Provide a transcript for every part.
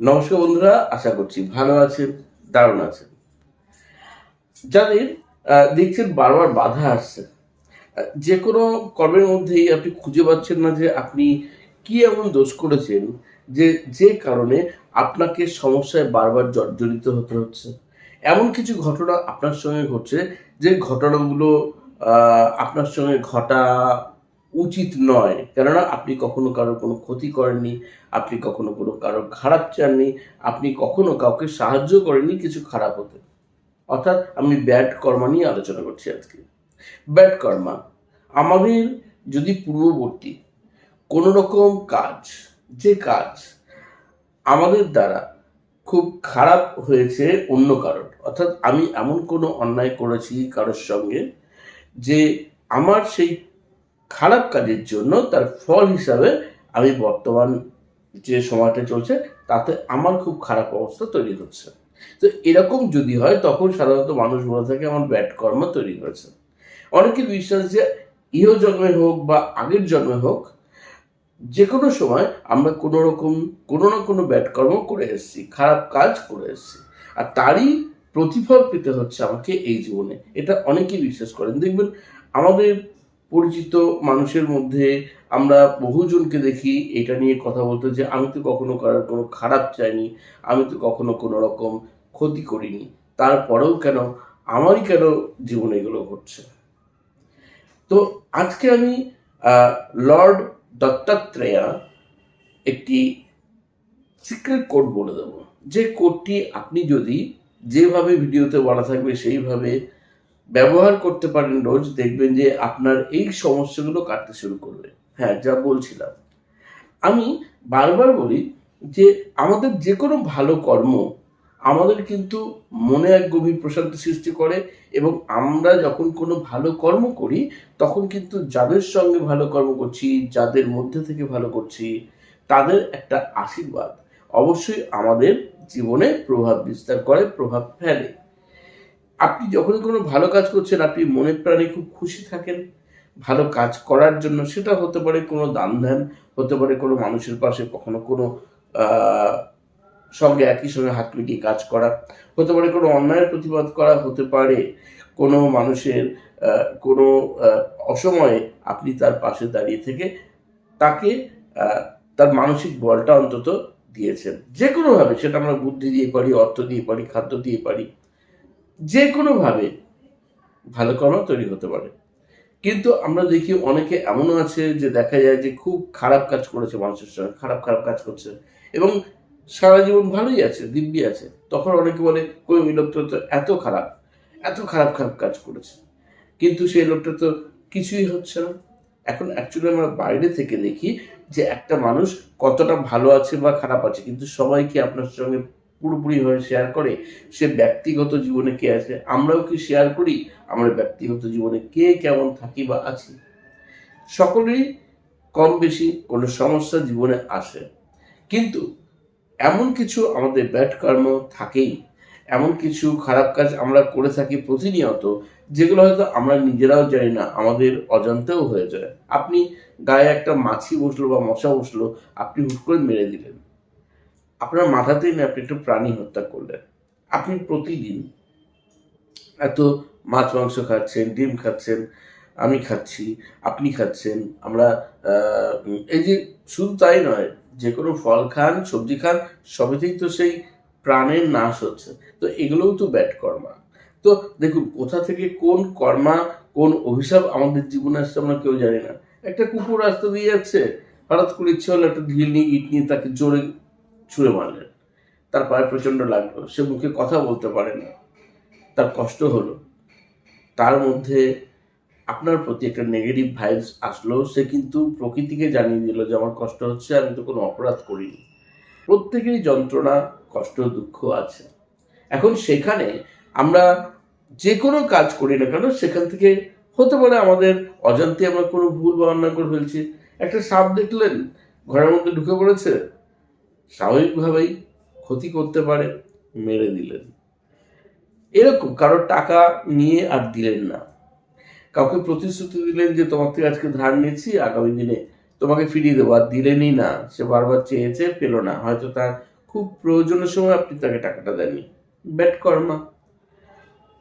নমস্কার বন্ধুরা, আশা করছি ভালো আছেন, দারুণ আছেন। যাদের দেখছেন বারবার বাধা আসছে যে কোনো কর্মের মধ্যেই আপনি খুঁজে পাচ্ছেন না যে আপনি কি এমন দোষ করেছেন যে যে কারণে আপনাকে সমস্যায় বারবার জর্জরিত হতে হচ্ছে। এমন কিছু ঘটনা আপনার সঙ্গে ঘটছে যে ঘটনাগুলো আপনার সঙ্গে ঘটা উচিত নয়। কেননা আপনি কখনো কারোর কোনো ক্ষতি করেননি, আপনি কখনো কোনো কারোর খারাপ চাননি, আপনি কখনো কাউকে সাহায্য করেননি, কিছু খারাপ হতে। অর্থাৎ আমি ব্যাড কর্মা নিয়ে আলোচনা করছি আজকে। ব্যাড কর্মা, আমাদের যদি পূর্ববর্তী কোনো রকম কাজ, যে কাজ আমাদের দ্বারা খুব খারাপ হয়েছে অন্য কারোর, অর্থাৎ আমি এমন কোনো অন্যায় করেছি কারোর সঙ্গে যে আমার সেই খারাপ কাজের জন্য তার ফল হিসাবে আমি বর্তমান যে সময়টা চলছে, তাতে আমার খুব খারাপ অবস্থা তৈরি হচ্ছে। তো এরকম যদি হয়, তখন সাধারণত মানুষ বলে থাকে, আমার ব্যাড কর্ম তৈরি হয়েছে। অনেকের বিশ্বাস যে ইহ জন্মে হোক বা আগের জন্মে হোক যে কোনো সময় আমরা কোনো রকম, কোনো না কোনো ব্যাড কর্ম করে এসেছি, খারাপ কাজ করে এসেছি। আর তারই প্রতিফল পেতে হচ্ছে আমাকে এই জীবনে। এটা অনেকেই বিশ্বাস করেন। দেখবেন আমাদের পরিচিত মানুষের মধ্যে আমরা বহুজনকে দেখি এটা নিয়ে কথা বলতে যে, আমি তো কখনো কারোর কোনো খারাপ চাইনি, আমি তো কখনো কোনো রকম ক্ষতি করিনি। তারপরেও কেন, আমারই কেন জীবনে এগুলো ঘটছে? তো আজকে আমি লর্ড দত্তাত্রেয়া একটি সিক্রেট কোড বলে দেব। যে কোডটি আপনি যদি যেভাবে ভিডিওতে বলা থাকবে সেইভাবে ব্যবহার করতে পারেন রোজ, দেখবেন যে আপনার এই সমস্যাগুলো কাটতে শুরু করবে। হ্যাঁ যা বলছিলাম। আমি বারবার বলি যে আমাদের যে কোনো ভালো কর্ম আমাদের কিন্তু মনে এক গভীর প্রশান্তি সৃষ্টি করে এবং আমরা যখন কোনো ভালো কর্ম করি, তখন কিন্তু যাদের সঙ্গে ভালো কর্ম করছি, যাদের মধ্যে থেকে ভালো করছি, তাদের একটা আশীর্বাদ অবশ্যই আমাদের জীবনে প্রভাব বিস্তার করে, প্রভাব ফেলে। আপনি যখন কোনো ভালো কাজ করছেন, আপনি মনে প্রাণে খুব খুশি থাকেন। ভালো কাজ করার জন্য সেটা হতে পারে কোনো দান ধ্যান, হতে পারে কোনো মানুষের পাশে কখনো কোনো সঙ্গে একই সঙ্গে হাত মিটিয়ে কাজ করা। হতে পারে কোনো অন্যায়ের প্রতিবাদ করা, হতে পারে কোনো মানুষের কোনো অসময়ে আপনি তার পাশে দাঁড়িয়ে থেকে তাকে তার মানসিক বলটা অন্তত দিয়েছেন। যে কোনোভাবে সেটা আমরা বুদ্ধি দিয়ে পারি, অর্থ দিয়ে পারি, খাদ্য দিয়ে পারি। যে কোনোভাবে ভালো কর্ম তৈরি হতে পারে। কিন্তু আমরা দেখি অনেকে এমনও আছে যে দেখা যায় যে খুব খারাপ কাজ করেছে মানুষের সঙ্গে, খারাপ খারাপ কাজ করছে এবং সারা জীবন ভালোই আছে, দিব্যি আছে। তখন অনেকে বলে, কই, ওই লোকটা তো এত খারাপ এত খারাপ খারাপ কাজ করেছে। কিন্তু সেই লোকটা তো কিছুই হচ্ছে না। এখন অ্যাকচুয়ালি আমরা বাইরে থেকে দেখি যে একটা মানুষ কতটা ভালো আছে বা খারাপ আছে, কিন্তু সবাই কি আপনার সঙ্গে পুরোপুরিভাবে শেয়ার করে, সে ব্যক্তিগত জীবনে কে আছে? আমরাও কি শেয়ার করি? আমরা ব্যক্তিগত জীবনে কে কেমন থাকি বা আছি? সকলেরই কম বেশি কোনো সমস্যা জীবনে আসে। কিন্তু এমন কিছু আমাদের ব্যাড কর্ম থাকেই। এমন কিছু খারাপ কাজ আমরা করে থাকি প্রতিনিয়ত, যেগুলো হয়তো আমরা নিজেরাও জানি না, আমাদের অজান্তেও হয়ে যায়। আপনি গায়ে একটা মাছি বসল বা মশা বসল, আপনি হুট করে মেরে দিলেন। আপনার মাথাতেই না আপনি একটু প্রাণী হত্যা করলেন। আপনি প্রতিদিন এত মাছ, মাংস খাচ্ছেন, ডিম খাচ্ছেন, আমি খাচ্ছি, আপনি খাচ্ছেন, আমরা এই যে শুধু তাই নয় যে কোনো ফল খান, সবজি খান, সবেতেই তো সেই প্রাণের নাশ হচ্ছে। তো এগুলোও তো ব্যাড কর্মা। তো দেখুন, কোথা থেকে কোন কর্মা, কোন অভিশাপ আমাদের জীবনে আসছে আমরা কেউ জানি না। একটা কুকুর রাস্তা দিয়ে যাচ্ছে, হঠাৎ করে ইচ্ছে হলো একটা ঢিল নিয়ে, ইট নিয়ে তাকে জোরে ছুঁড়ে মারলেন। তার পায়ে প্রচণ্ড লাগল, সে মুখে কথা বলতে পারে না। তার কষ্ট হলো। তার মধ্যে আপনার প্রতি একটা নেগেটিভ ভাইবস আসলো, সে কিন্তু প্রকৃতিকে জানিয়ে দিল যে আমার কষ্ট হচ্ছে, আমি তো কোনো অপরাধ করিনি। প্রত্যেকেরই যন্ত্রণা, কষ্ট, দুঃখ আছে। এখন সেখানে আমরা যে কোনো কাজ করি না কেন, সেখান থেকে হতে পারে আমাদের অজান্তে আমরা কোনো ভুল বা অন্যায় করে ফেলছি। একটা সাপ দেখলেন, ঘরের মধ্যে ঢুকে পড়েছে স্বাভাবিকভাবেই ক্ষতি করতে পারে, মেরে দিলেন। এরকম কারোর টাকা নিয়ে আর দিলেন না। কাউকে প্রতিশ্রুতি দিলেন যে, তোমার থেকে আজকে ধার নিয়েছি আগামী দিনে তোমাকে ফিরিয়ে দেবো। আর দিলেনই না। সে বারবার চেয়েছে, পেল না। হয়তো তার খুব প্রয়োজনের সময় আপনি তাকে টাকাটা দেননি। ব্যাট কর্মা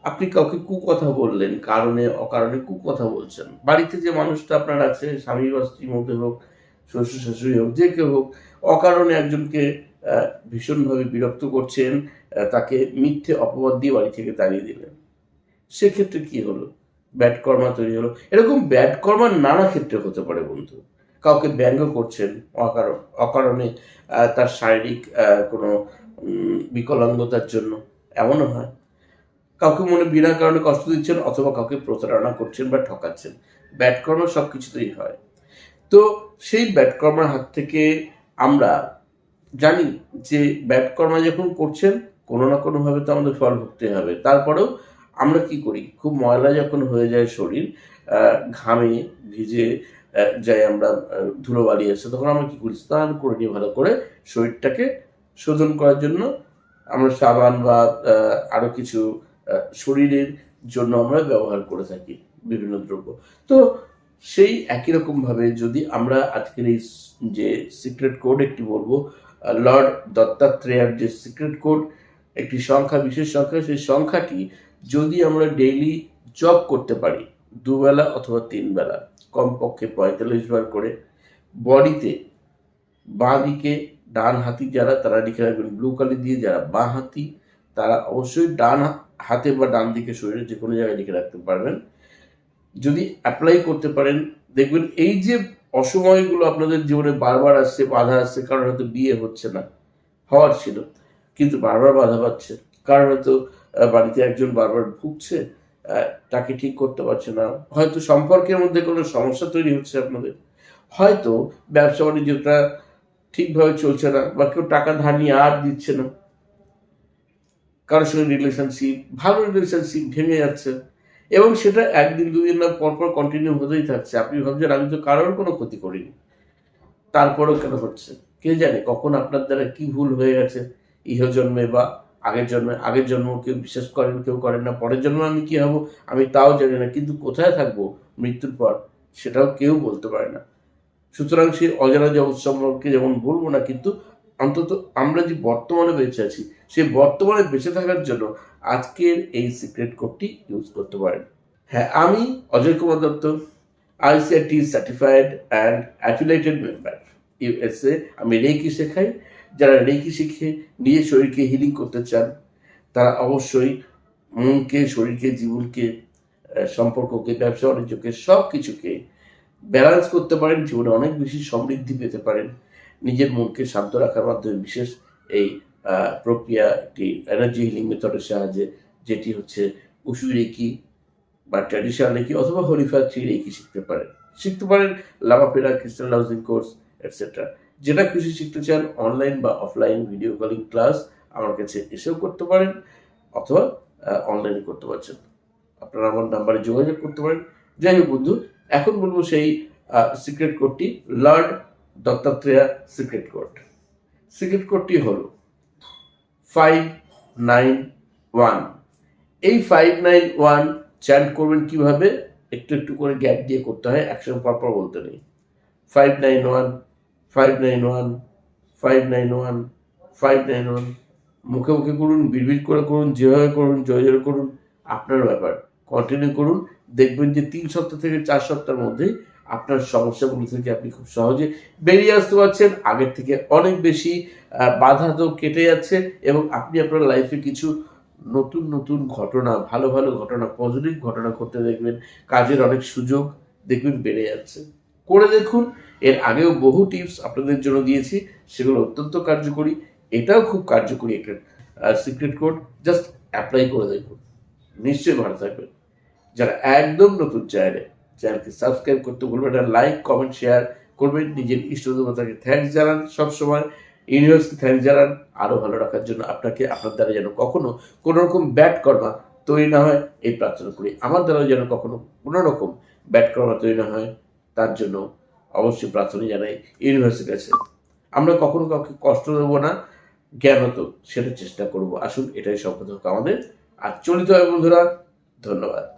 আপনি কাউকে কুকথা বললেন, কারণে, অকারণে কুকথা বলছেন। বাড়িতে যে মানুষটা আপনার আছে, স্বামী বা স্ত্রীর মধ্যে হোক শ্বশুর শাশুড়ি হোক যে কেউ হোক, অকারণে একজনকে ভীষণভাবে বিরক্ত করছেন তাকে মিথ্যে অপবাদ দিয়ে বাড়ি থেকে তাড়িয়ে দিলেন। সেক্ষেত্রে কি হলো? ব্যাড কর্মা তৈরি হলো। এরকম ব্যাড কর্মা নানা ক্ষেত্রে হতে পারে বন্ধু। কাউকে ব্যঙ্গ করছেন, অকারণ, অকারণে তার শারীরিক কোনো বিকলাঙ্গতার জন্য। এমনও হয়। কাউকে মনে বিনা কারণে কষ্ট দিচ্ছেন অথবা কাউকে প্রতারণা করছেন বা ঠকাচ্ছেন। ব্যাড কর্ম সব কিছুতেই হয়। তো সেই ব্যাটকর্মার হাত থেকে আমরা জানি যে ব্যাটকর্মা যখন করছেন, কোনো না কোনোভাবে তো আমাদের ফল ভুগতে হবে। তারপরেও আমরা কি করি? খুব ময়লা যখন হয়ে যায় শরীর ঘামে ভিজে যাই আমরা ধুলোবালি আছে, তখন আমরা কী করি? স্নান করে নিয়ে ভালো করে শরীরটাকে শোধন করার জন্য আমরা সাবান বা আরও কিছু শরীরের জন্য আমরা ব্যবহার করে থাকি বিভিন্ন দ্রব্য। তো সেই একই রকম ভাবে যদি আমরা আজকের এই যে সিক্রেট কোড একটি বলব লর্ড দত্তাত্রেয়ার যে সিক্রেট কোড একটি সংখ্যা, বিশেষ সংখ্যা, সেই সংখ্যাটি যদি আমরা ডেইলি জব করতে পারি, দুবেলা অথবা তিন বেলা কমপক্ষে পঁয়তাল্লিশ বার করে, বডিতে বাঁ দিকে ডান হাতি যারা, তারা লিখে রাখবেন ব্লু কালি দিয়ে যারা বাঁ হাতি তারা অবশ্যই ডান হাতে বা ডান দিকে শরীরে যে কোনো জায়গায় লিখে রাখতে পারবেন। যদি অ্যাপ্লাই করতে পারেন, দেখবেন এই যে অসময়গুলো আপনাদের জীবনে বারবার আসছে, বাধা আসছে, কারণ হয়তো বিয়ে হচ্ছে না, হওয়ার ছিল, কিন্তু বারবার বাধা পাচ্ছে, কারণ হয়তো বাড়িতে একজন বারবার ভুগছে তাকে ঠিক করতে পারছে না, হয়তো সম্পর্কের মধ্যে কোনো সমস্যা তৈরি হচ্ছে আপনাদের, হয়তো ব্যবসা বাণিজ্যটা ঠিকভাবে চলছে না, বা কেউ টাকা ধার নিয়ে আর দিচ্ছে না, কারোর সঙ্গে রিলেশনশিপ ভালো রিলেশনশিপ ভেঙে যাচ্ছে এবং সেটা একদিন, দুদিন না পর পর কন্টিনিউ হতেই থাকছে। আপনি ভাবছেন, আমি তো কারোর কোনো ক্ষতি করিনি। তারপরেও কেন হচ্ছে? কে জানে কখন আপনার দ্বারা কি ভুল হয়ে গেছে? ইহ জন্মে বা আগের জন্মে, আগের জন্ম কেউ বিশ্বাস করেন, কেউ করেন না। পরের জন্ম আমি কি হব? আমি তাও জানি না। কিন্তু কোথায় থাকব মৃত্যুর পর, সেটাও কেউ বলতে পারে না। সুতরাং সেই অজানা জগৎ সম্পর্কে যেমন বলব না, কিন্তু অন্তত আমরা যে বর্তমানে বেঁচে আছি, সেই বর্তমানে বেঁচে থাকার জন্য আজকের এই সিক্রেট কোডটি ইউজ করতে পারেন। হ্যাঁ আমি Ajay Kumar Dutta ICRT certified and affiliated member USA আমি রেকি শেখাই। যারা রেকি শিখে নিজের শরীরকে হিলিং করতে চান, তারা অবশ্যই মনকে, শরীরকে, জীবনকে সম্পর্ককে, ব্যবসা, বাণিজ্যকে সব কিছুকে ব্যালেন্স করতে পারেন। জীবনে অনেক বেশি সমৃদ্ধি পেতে পারেন। নিজের মনকে শান্ত রাখার মাধ্যমে বিশেষ এই প্রক্রিয়া, একটি এনার্জি হিলিং মেথডের সাহায্যে যেটি হচ্ছে উসু রেকি বা ট্র্যাডিশনাল রেকি অথবা হরিফা থ্রি রেকি শিখতে পারেন। শিখতে পারেন লাভাপেরা ক্রিস্টাল হাউসিং কোর্স এটসেট্রা যেটা খুশি শিখতে চান অনলাইন বা অফলাইন ভিডিও কলিং ক্লাস আমার কাছে এসেও করতে পারেন অথবা অনলাইনে করতে পারছেন। আপনারা আমার নাম্বারে যোগাযোগ করতে পারেন। যাই হোক বন্ধু, এখন বলব সেই সিক্রেট কোডটি lord Dattatreya secret code secret কোডটি হল ফাইভ নাইন ওয়ান এই ফাইভ নাইন ওয়ান চ্যান্ট করবেন কীভাবে? একটু একটু করে গ্যাপ দিয়ে করতে হয়, একসঙ্গে পরপর বলতে নেই। Five nine one five nine one five nine one five nine one মুখে মুখে করুন, বিড়বিড় করে করুন, যেভাবে করুন জয় জয় করুন, আপনার ব্যাপার। কন্টিনিউ করুন, দেখবেন যে তিন সপ্তাহ থেকে চার সপ্তাহের মধ্যেই আপনার সমস্যাগুলো থেকে আপনি খুব সহজে বেরিয়ে আসতে পারছেন। আগের থেকে অনেক বেশি বাধা তো কেটে যাচ্ছে এবং আপনি আপনার লাইফে কিছু নতুন নতুন ঘটনা, ভালো ভালো ঘটনা পজিটিভ ঘটনা করতে দেখবেন। কাজের অনেক সুযোগ দেখবেন বেড়ে যাচ্ছে। করে দেখুন, এর আগেও বহু টিপস আপনাদের জন্য দিয়েছি, সেগুলো অত্যন্ত কার্যকরী। এটাও খুব কার্যকরী একটা সিক্রেট কোড জাস্ট অ্যাপ্লাই করে দেখুন। নিশ্চয়ই ভালো থাকবেন। যারা একদম নতুন চ্যানেলে চ্যানেলকে সাবস্ক্রাইব করতে ভুলবেন না লাইক কমেন্ট শেয়ার করবেন, নিজের ইষ্ট দেবতাকে থ্যাঙ্কস জানান সবসময় ইউনিভার্সকে থ্যাঙ্কস জানান আরও ভালো রাখার জন্য আপনাকে, আপনার দ্বারা যেন কখনো কোনো রকম ব্যাড কর্মা তৈরি না হয়, এই প্রার্থনা করি। আমার দ্বারা যেন কখনো কোনো রকম ব্যাড কর্মা তৈরি না হয়, তার জন্য অবশ্যই প্রার্থনা জানাই ইউনিভার্সিটির কাছে। আমরা কখনো কাউকে কষ্ট দেবো না জ্ঞানত সেটা চেষ্টা করব। আসুন, এটাই শপথ হোক আমাদের। আর চলিত হয় বন্ধুরা, ধন্যবাদ।